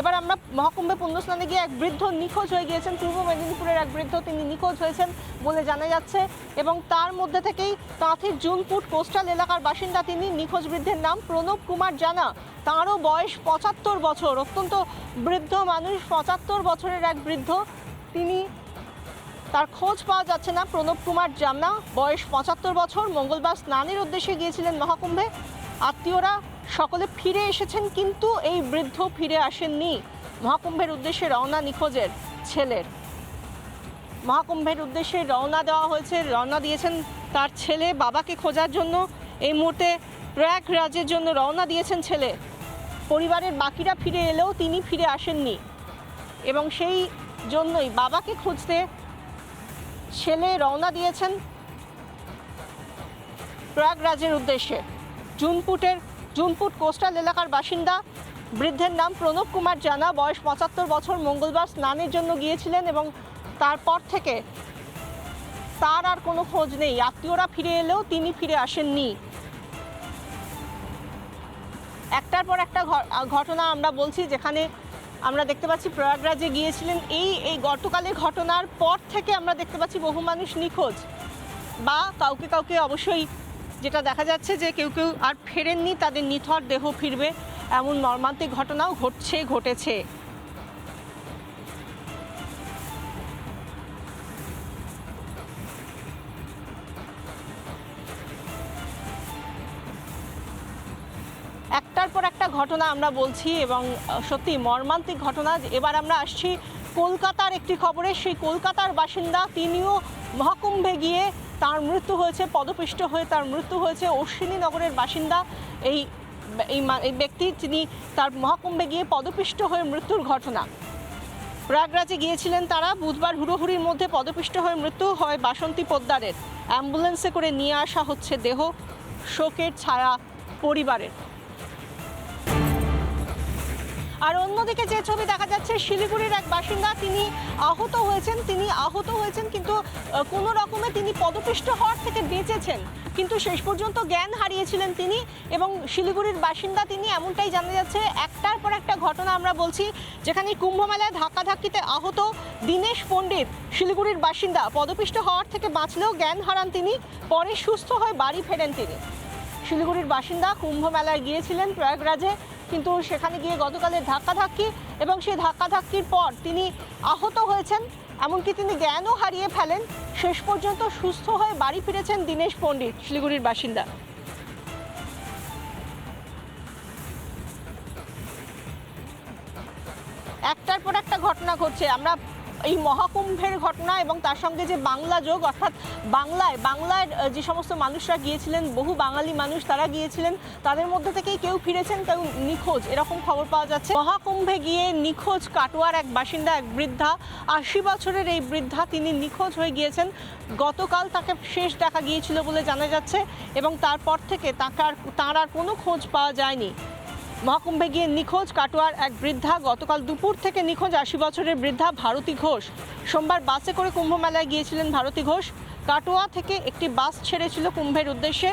এবার আমরা মহাকুম্ভে পুণ্যস্নানে গিয়ে এক বৃদ্ধ নিখোঁজ হয়ে গিয়েছেন। পূর্ব মেদিনীপুরের এক বৃদ্ধ তিনি নিখোঁজ হয়েছেন বলে জানা যাচ্ছে এবং তার মধ্যে থেকেই তাঁতির জুনপুট কোস্টাল এলাকার বাসিন্দা তিনি নিখোঁজ বৃদ্ধের নাম প্রণব কুমার জানা। তাঁরও বয়স পঁচাত্তর বছর। অত্যন্ত বৃদ্ধ মানুষ, পঁচাত্তর বছরের এক বৃদ্ধ। তিনি তার খোঁজ পাওয়া যাচ্ছে না প্রণব কুমার জামনা বয়স পঁচাত্তর বছর। মঙ্গলবার স্নানের উদ্দেশ্যে গিয়েছিলেন মহাকুম্ভে। আত্মীয়রা সকলে ফিরে এসেছেন কিন্তু এই বৃদ্ধ ফিরে আসেননি। মহাকুম্ভের উদ্দেশ্যে রওনা নিখোঁজের ছেলের। মহাকুম্ভের উদ্দেশ্যে রওনা দেওয়া হয়েছে, রওনা দিয়েছেন তার ছেলে, বাবাকে খোঁজার জন্য। এই মুহূর্তে প্রয়াগরাজের জন্য রওনা দিয়েছেন ছেলে। পরিবারের বাকিরা ফিরে এলেও তিনি ফিরে আসেননি। এবং সেই জন্যই বাবাকে খুঁজতে ছেলে রওনা দিয়েছেন প্রয়াগরাজের উদ্দেশ্যে। জুনপুটের জুনপুট কোস্টাল এলাকার বাসিন্দা, বৃদ্ধের নাম প্রণব কুমার জানা। বয়স পঁচাত্তর বছর, মঙ্গলবার স্নানের জন্য গিয়েছিলেন এবং তারপর থেকে তার আর কোনো খোঁজ নেই। আত্মীয়রা ফিরে এলেও তিনি ফিরে আসেননি। একটার পর একটা ঘটনা আমরা বলছি, যেখানে আমরা দেখতে পাচ্ছি প্রয়াগরাজে গিয়েছিলেন। এই এই গতকালের ঘটনার পর থেকে আমরা দেখতে পাচ্ছি বহু মানুষ নিখোঁজ বা কাউকে কাউকে অবশ্যই যেটা দেখা যাচ্ছে যে কেউ কেউ আর ফেরেননি, তাদের নিথর দেহ ফিরবে। এমন মর্মান্তিক ঘটনাও ঘটছে, ঘটেছে। একটার পর একটা ঘটনা আমরা বলছি এবং সত্যি মর্মান্তিক ঘটনা। এবার আমরা আসছি কলকাতার একটি খবরে। সেই কলকাতার বাসিন্দা, তিনিও মহাকুম্ভে গিয়ে তার মৃত্যু হয়েছে, পদপিষ্ট হয়ে তার মৃত্যু হয়েছে অশ্বিনী নগরের বাসিন্দা এই এই ব্যক্তি যিনি তার মহাকুম্ভে গিয়ে পদপিষ্ট হয়ে মৃত্যুর ঘটনা। প্রয়াগরাজে গিয়েছিলেন তারা, বুধবার হুড়োহুড়ির মধ্যে পদপিষ্ট হয়ে মৃত্যু হয় বাসন্তী পোদ্দারের। অ্যাম্বুলেন্সে করে নিয়ে আসা হচ্ছে দেহ, শোকের ছায়া পরিবারের। আর অন্যদিকে যে ছবি দেখা যাচ্ছে, শিলিগুড়ির এক বাসিন্দা তিনি আহত হয়েছেন, তিনি আহত হয়েছেন কিন্তু কোনো রকমে তিনি পদপিষ্ট হওয়ার থেকে বেঁচেছেন। কিন্তু শেষ পর্যন্ত জ্ঞান হারিয়েছিলেন তিনি এবং শিলিগুড়ির বাসিন্দা তিনি এমনটাই জানা যাচ্ছে, একটার পর একটা ঘটনা আমরা বলছি, যেখানে কুম্ভমেলায় ধাক্কাধাক্কিতে আহত দীনেশ পণ্ডিত, শিলিগুড়ির বাসিন্দা। পদপিষ্ট হওয়ার থেকে বাঁচলেও জ্ঞান হারান তিনি, পরে সুস্থ হয়ে বাড়ি ফেরেন তিনি। শিলিগুড়ির বাসিন্দা কুম্ভ মেলায় গিয়েছিলেন প্রয়াগরাজে কিন্তু সেখানে গিয়ে গতকালের ধাক্কাধাক্কি এবং সেই ধাক্কাধাক্কির পর তিনি আহত হয়েছেন, এমনকি তিনি জ্ঞানও হারিয়ে ফেলেন। শেষ পর্যন্ত সুস্থ হয়ে বাড়ি ফিরেছেন দীনেশ পণ্ডিত, শিলিগুড়ির বাসিন্দা। একটার পর একটা ঘটনা ঘটছে। আমরা এই মহাকুম্ভের ঘটনা এবং তার সঙ্গে যে বাংলা যোগ, অর্থাৎ বাংলায়, বাংলার যে সমস্ত মানুষরা গিয়েছিলেন, বহু বাঙালি মানুষ তারা গিয়েছিলেন, তাদের মধ্যে থেকেই কেউ ফিরেছেন, কেউ নিখোঁজ, এরকম খবর পাওয়া যাচ্ছে। মহাকুম্ভে গিয়ে নিখোঁজ কাটোয়ার এক বাসিন্দা, এক বৃদ্ধা, আশি বছরের এই বৃদ্ধা তিনি নিখোঁজ হয়ে গিয়েছেন। গতকাল তাকে শেষ দেখা গিয়েছিল বলে জানা যাচ্ছে এবং তারপর থেকে তাঁর আর কোনো খোঁজ পাওয়া যায়নি। মহাকুম্ভে গিয়ে নিখোঁজ কাটোয়ার এক বৃদ্ধা। গতকাল দুপুর থেকে নিখোঁজ আশি বছরের বৃদ্ধা ভারতী ঘোষ। সোমবার বাসে করে কুম্ভ মেলায় গিয়েছিলেন ভারতী ঘোষ। কাটোয়া থেকে একটি বাস ছেড়েছিল কুম্ভের উদ্দেশ্যে।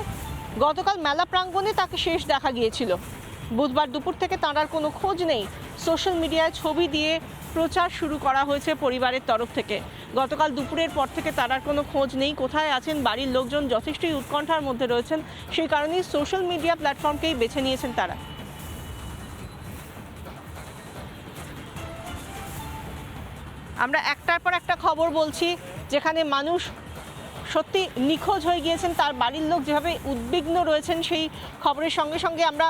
গতকাল মেলা প্রাঙ্গণে তাকে শেষ দেখা গিয়েছিল। বুধবার দুপুর থেকে তাঁর আর কোনো খোঁজ নেই। সোশ্যাল মিডিয়ায় ছবি দিয়ে প্রচার শুরু করা হয়েছে পরিবারের তরফ থেকে। গতকাল দুপুরের পর থেকে তার আর কোনো খোঁজ নেই। কোথায় আছেন, বাড়ির লোকজন, যথেষ্টই উৎকণ্ঠার মধ্যে রয়েছেন, সেই কারণেই সোশ্যাল মিডিয়া প্ল্যাটফর্মকেই বেছে নিয়েছেন তারা। আমরা একটার পর একটা খবর বলছি, যেখানে মানুষ সত্যি নিখোঁজ হয়ে গিয়েছেন, তার বাড়ির লোক যেভাবে উদ্বিগ্ন রয়েছেন সেই খবরের সঙ্গে সঙ্গে আমরা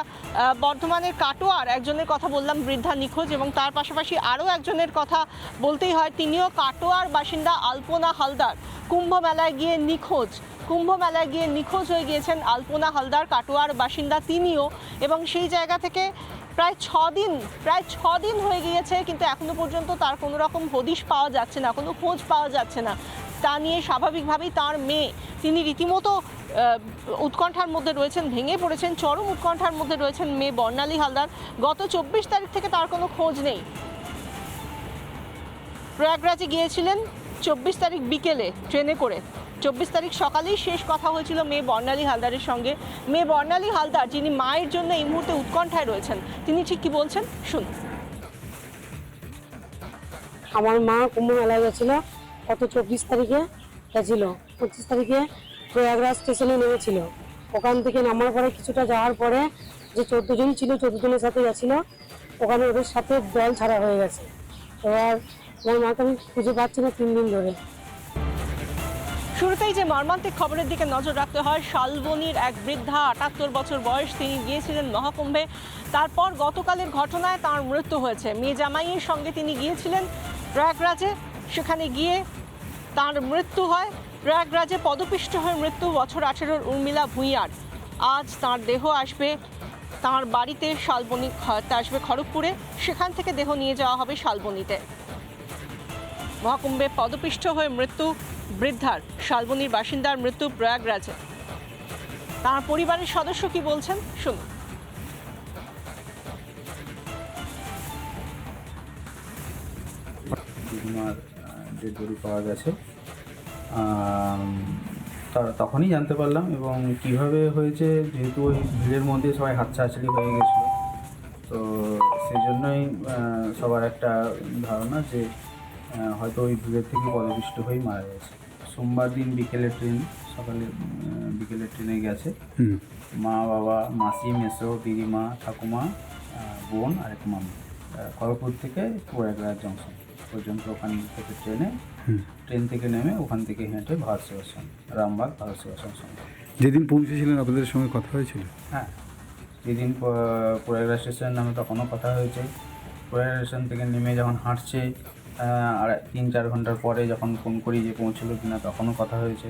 বর্ধমানের কাটোয়ার একজনের কথা বললাম, বৃদ্ধা নিখোঁজ, এবং তার পাশাপাশি আরও একজনের কথা বলতেই হয়, তিনিও কাটোয়ার বাসিন্দা আলপনা হালদার। কুম্ভ মেলায় গিয়ে নিখোঁজ কুম্ভ মেলায় গিয়ে নিখোঁজ হয়ে গিয়েছেন আলপনা হালদার, কাটোয়ার বাসিন্দা তিনিও, এবং সেই জায়গা থেকে প্রায় ছ দিন প্রায় ছ দিন হয়ে গিয়েছে, কিন্তু এখনও পর্যন্ত তার কোনো রকম হদিশ পাওয়া যাচ্ছে না, কোনো খোঁজ পাওয়া যাচ্ছে না। তা নিয়ে স্বাভাবিকভাবেই তার মেয়ে, তিনি রীতিমতো উৎকণ্ঠার মধ্যে রয়েছেন, ভেঙে পড়েছেন, চরম উৎকণ্ঠার মধ্যে রয়েছেন মেয়ে বর্ণালী হালদার। গত চব্বিশ তারিখ থেকে তার কোনো খোঁজ নেই। প্রয়াগরাজে গিয়েছিলেন চব্বিশ তারিখ বিকেলে ট্রেনে করে। চব্বিশ তারিখ সকালেই শেষ কথা হয়েছিল মেয়ে বর্ণালী হালদারের সঙ্গে। মেয়ে বর্ণালী হালদার, যিনি মায়ের জন্য এই মুহূর্তে উৎকণ্ঠায় রয়েছেন, তিনি ঠিক কি বলছেন? শুনুন। আমার মা কুম্ভ মেলায় গেছিল, গত চব্বিশ তারিখে গেছিল। পঁচিশ তারিখে প্রয়াগরাজ স্টেশনে নেমেছিল। ওখান থেকে নামার পরে, কিছুটা যাওয়ার পরে যে চোদ্দ জন ছিল, চোদ্দ জনের সাথে গেছিল। ওখানে ওদের সাথে জল ছাড়া হয়ে গেছে। এবার আমার মাকে আমি খুঁজে পাচ্ছি না তিন দিন ধরে। শুরুতেই যে মর্মান্তিক খবরের দিকে নজর রাখতে হয়, শালবনির এক বৃদ্ধা, আটাত্তর বছর বয়স, তিনি গিয়েছিলেন মহাকুম্ভে। তারপর গতকালের ঘটনায় তার মৃত্যু হয়েছে। মেয়ে জামাইয়ের সঙ্গে তিনি গিয়েছিলেন প্রয়াগরাজে। সেখানে গিয়ে তার মৃত্যু হয়। প্রয়াগরাজে পদপিষ্ট হয়ে মৃত্যু বছর আঠেরোর উর্মিলা ভূঁইয়ার। আজ তার দেহ আসবে, তার বাড়িতে শালবনি আসবে খড়গপুরে। সেখান থেকে দেহ নিয়ে যাওয়া হবে শালবনিতে। মহাকুম্ভে পদপিষ্ট হয়ে মৃত্যু বৃদ্ধার। শালবনির বাসিন্দার মৃত্যু প্রয়াগরাজে। তার পরিবারের সদস্য কি বলছেন? শুনুন। দিদিমার পাওয়া গেছে তখনই জানতে পারলাম এবং কীভাবে হয়েছে, যেহেতু ওই ভিড়ের মধ্যে সবাই হাতছাছড়ি হয়ে গেছিল, তো সেই জন্যই সবার একটা ধারণা যে হয়তো ওই ভিড়ের থেকে পদপিষ্ট হয়েই মারা গেছে। সোমবার দিন বিকেলে ট্রেন সকালে বিকেলে ট্রেনে গেছে। মা বাবা মাসি মেসো দিদিমা ঠাকুমা বোন আর এক মামি। খড়গপুর থেকে প্রয়াগরাজ জংশন পর্যন্ত ওখান থেকে ট্রেনে ট্রেন থেকে নেমে ওখান থেকে হেঁটে ভারত সেবাশ্রম রামবাগ ভারত সেবাশ্রম সঙ্গে। যেদিন পৌঁছেছিলেন আপনাদের সঙ্গে কথা হয়েছিল? হ্যাঁ। যেদিন প্রয়াগরাজ স্টেশনের নামে তখনও কথা হয়েছে। প্রয়াগরাজ স্টেশন থেকে নেমে যখন হাঁটছে আর তিন, চার ঘণ্টার পরে যখন ফোন করি যে পৌঁছলো কি না তখনও কথা হয়েছে।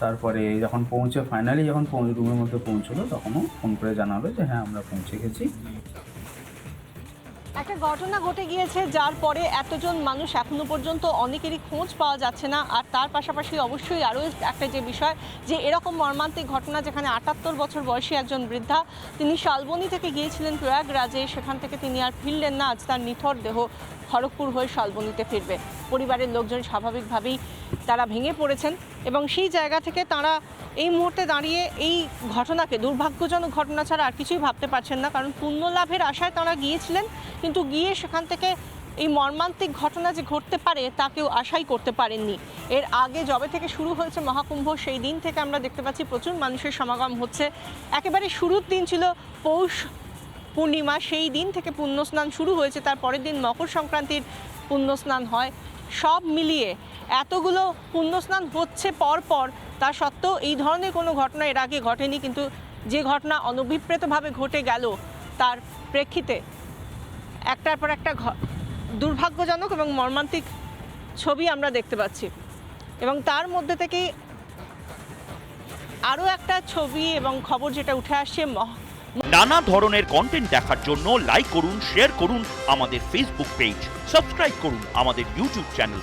তারপরে যখন পৌঁছে ফাইনালি যখন রুমের মধ্যে পৌঁছলো তখনও ফোন করে জানালো যে হ্যাঁ আমরা পৌঁছে গেছি। ঘটনা ঘটে গিয়েছে, যার পরে এতজন মানুষ এখনও পর্যন্ত অনেকেরই খোঁজ পাওয়া যাচ্ছে না। আর তার পাশাপাশি অবশ্যই আরও একটা যে বিষয়, যে এরকম মর্মান্তিক ঘটনা যেখানে আটাত্তর বছর বয়সী একজন বৃদ্ধা, তিনি শালবনি থেকে গিয়েছিলেন প্রয়াগরাজে। সেখান থেকে তিনি আর ফিরলেন না, আজ তার নিথর দেহ খড়গপুর হয়ে শালবনিতে ফিরবে। পরিবারের লোকজন স্বাভাবিকভাবেই তারা ভেঙে পড়েছেন এবং সেই জায়গা থেকে তারা এই মুহূর্তে দাঁড়িয়ে এই ঘটনাকে, দুর্ভাগ্যজনক ঘটনা ছাড়া আর কিছুই ভাবতে পারছেন না। কারণ পুণ্য লাভের আশায় তারা গিয়েছিলেন, কিন্তু গিয়ে সেখান থেকে এই মর্মান্তিক ঘটনা যে ঘটতে পারে তা কেউ আশাই করতে পারেননি। এর আগে যবে থেকে শুরু হয়েছে মহাকুম্ভ, সেই দিন থেকে আমরা দেখতে পাচ্ছি প্রচুর মানুষের সমাগম হচ্ছে। একেবারে শুরুর দিন ছিল পৌষ পূর্ণিমা, সেই দিন থেকে পুণ্যস্নান শুরু হয়েছে। তার পরের দিন মকর সংক্রান্তির পুণ্যস্নান হয়। সব মিলিয়ে এতগুলো পুণ্যস্নান হচ্ছে পর পর তা সত্ত্বেও এই ধরনের কোনো ঘটনা এর আগে ঘটেনি, কিন্তু যে ঘটনা অনভিপ্রেতভাবে ঘটে গেল, তার প্রেক্ষিতে একটার পর একটা দুর্ভাগ্যজনক এবং মর্মান্তিক ছবি আমরা দেখতে পাচ্ছি। এবং তার মধ্যে থেকে আরও একটা ছবি এবং খবর যেটা উঠে আসছে নানা ধরনের কন্টেন্ট দেখার জন্য লাইক করুন শেয়ার করুন আমাদের ফেসবুক পেজ সাবস্ক্রাইব করুন আমাদের ইউটিউব চ্যানেল